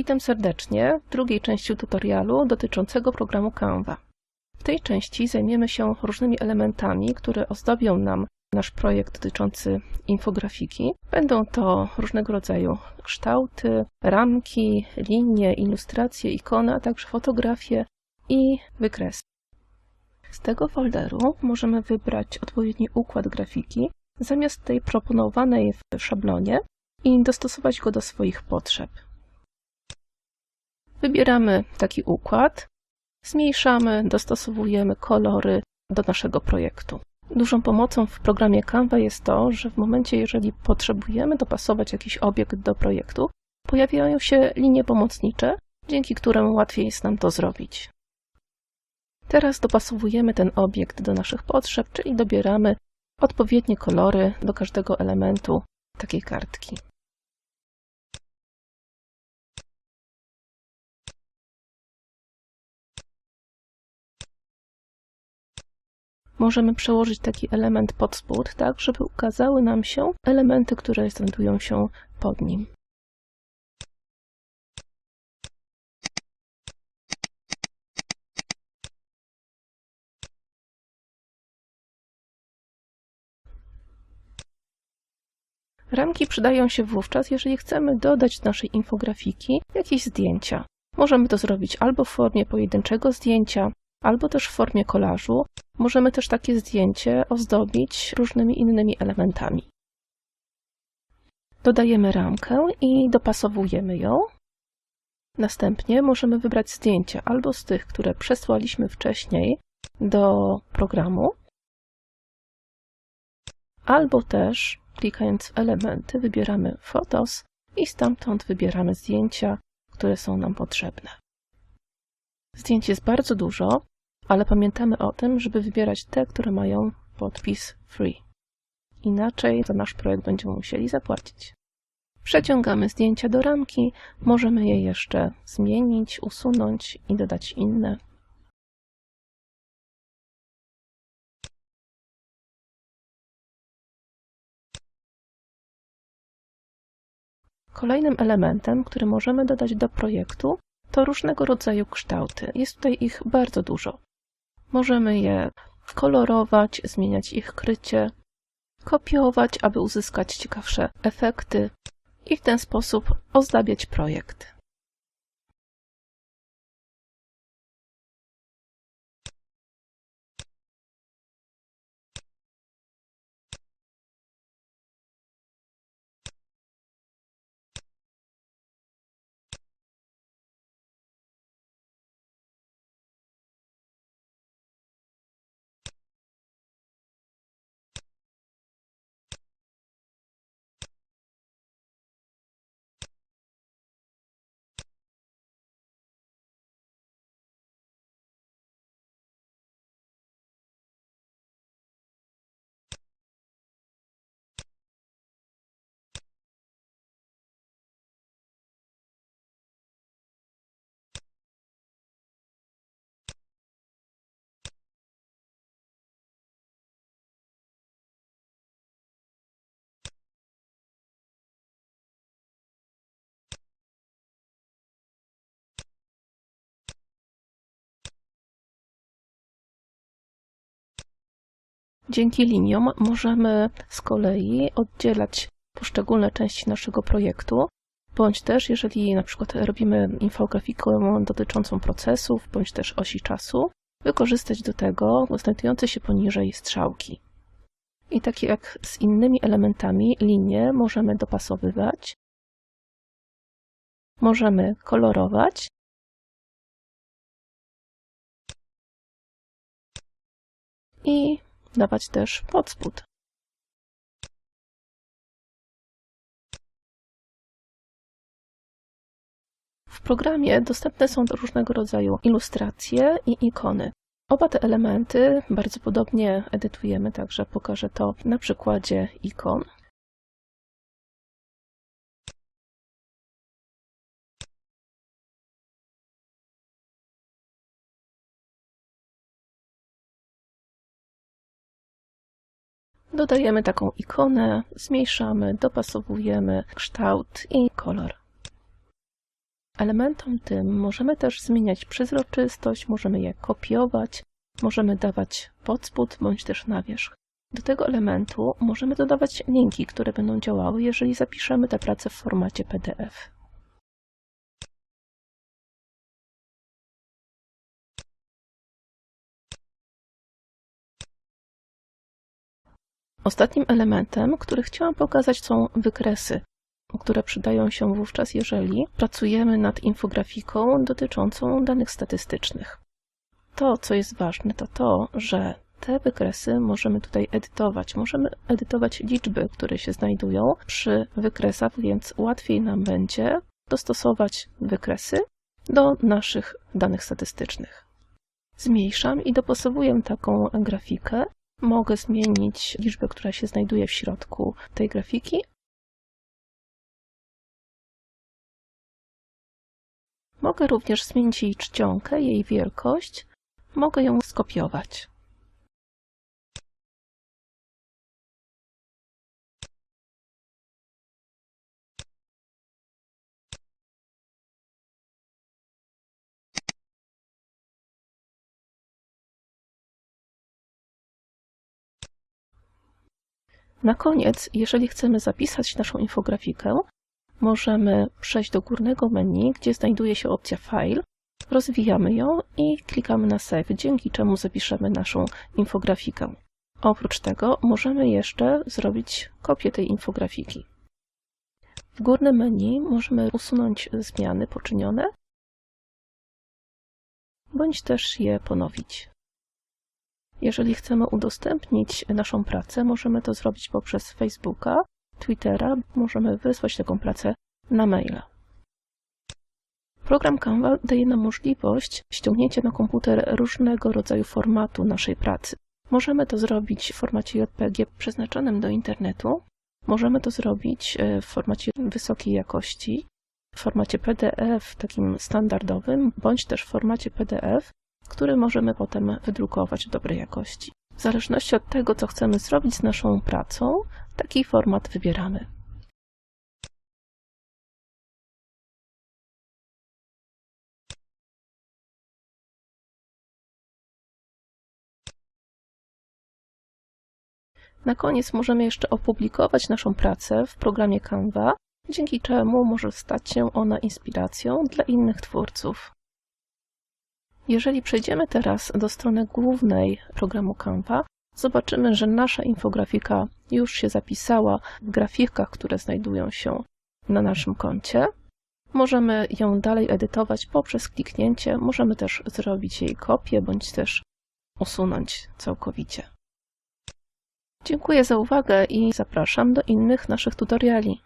Witam serdecznie w drugiej części tutorialu dotyczącego programu Canva. W tej części zajmiemy się różnymi elementami, które ozdobią nam nasz projekt dotyczący infografiki. Będą to różnego rodzaju kształty, ramki, linie, ilustracje, ikony, a także fotografie i wykresy. Z tego folderu możemy wybrać odpowiedni układ grafiki zamiast tej proponowanej w szablonie i dostosować go do swoich potrzeb. Wybieramy taki układ, zmniejszamy, dostosowujemy kolory do naszego projektu. Dużą pomocą w programie Canva jest to, że w momencie, jeżeli potrzebujemy dopasować jakiś obiekt do projektu, pojawiają się linie pomocnicze, dzięki którym łatwiej jest nam to zrobić. Teraz dopasowujemy ten obiekt do naszych potrzeb, czyli dobieramy odpowiednie kolory do każdego elementu takiej kartki. Możemy przełożyć taki element pod spód, tak żeby ukazały nam się elementy, które znajdują się pod nim. Ramki przydają się wówczas, jeżeli chcemy dodać do naszej infografiki jakieś zdjęcia. Możemy to zrobić albo w formie pojedynczego zdjęcia, albo też w formie kolażu. Możemy też takie zdjęcie ozdobić różnymi innymi elementami. Dodajemy ramkę i dopasowujemy ją. Następnie możemy wybrać zdjęcia albo z tych, które przesłaliśmy wcześniej do programu, albo też klikając w elementy wybieramy Photos i stamtąd wybieramy zdjęcia, które są nam potrzebne. Zdjęć jest bardzo dużo, ale pamiętamy o tym, żeby wybierać te, które mają podpis Free. Inaczej za nasz projekt będziemy musieli zapłacić. Przeciągamy zdjęcia do ramki, możemy je jeszcze zmienić, usunąć i dodać inne. Kolejnym elementem, który możemy dodać do projektu, to różnego rodzaju kształty. Jest tutaj ich bardzo dużo. Możemy je kolorować, zmieniać ich krycie, kopiować, aby uzyskać ciekawsze efekty i w ten sposób ozdabiać projekt. Dzięki liniom możemy z kolei oddzielać poszczególne części naszego projektu, bądź też jeżeli na przykład robimy infografikę dotyczącą procesów, bądź też osi czasu, wykorzystać do tego znajdujące się poniżej strzałki. I tak jak z innymi elementami, linie możemy dopasowywać, możemy kolorować i dawać też pod spód. W programie dostępne są różnego rodzaju ilustracje i ikony. Oba te elementy bardzo podobnie edytujemy, także pokażę to na przykładzie ikon. Dodajemy taką ikonę, zmniejszamy, dopasowujemy kształt i kolor. elementom tym możemy też zmieniać przezroczystość, możemy je kopiować, możemy dawać podspód bądź też na wierzch. Do tego elementu możemy dodawać linki, które będą działały, jeżeli zapiszemy tę pracę w formacie PDF. Ostatnim elementem, który chciałam pokazać, są wykresy, które przydają się wówczas, jeżeli pracujemy nad infografiką dotyczącą danych statystycznych. To, co jest ważne, to to, że te wykresy możemy tutaj edytować. Możemy edytować liczby, które się znajdują przy wykresach, więc łatwiej nam będzie dostosować wykresy do naszych danych statystycznych. Zmniejszam i dopasowuję taką grafikę. Mogę zmienić liczbę, która się znajduje w środku tej grafiki. Mogę również zmienić jej czcionkę, jej wielkość. Mogę ją skopiować. Na koniec, jeżeli chcemy zapisać naszą infografikę, możemy przejść do górnego menu, gdzie znajduje się opcja File, rozwijamy ją i klikamy na Save, dzięki czemu zapiszemy naszą infografikę. Oprócz tego możemy jeszcze zrobić kopię tej infografiki. W górnym menu możemy usunąć zmiany poczynione, bądź też je ponowić. Jeżeli chcemy udostępnić naszą pracę, możemy to zrobić poprzez Facebooka, Twittera, możemy wysłać taką pracę na maila. Program Canva daje nam możliwość ściągnięcia na komputer różnego rodzaju formatu naszej pracy. Możemy to zrobić w formacie JPG przeznaczonym do internetu, możemy to zrobić w formacie wysokiej jakości, w formacie PDF takim standardowym, bądź też w formacie PDF który możemy potem wydrukować dobrej jakości. W zależności od tego, co chcemy zrobić z naszą pracą, taki format wybieramy. Na koniec możemy jeszcze opublikować naszą pracę w programie Canva, dzięki czemu może stać się ona inspiracją dla innych twórców. Jeżeli przejdziemy teraz do strony głównej programu Canva, zobaczymy, że nasza infografika już się zapisała w grafikach, które znajdują się na naszym koncie. Możemy ją dalej edytować poprzez kliknięcie, możemy też zrobić jej kopię, bądź też usunąć całkowicie. Dziękuję za uwagę i zapraszam do innych naszych tutoriali.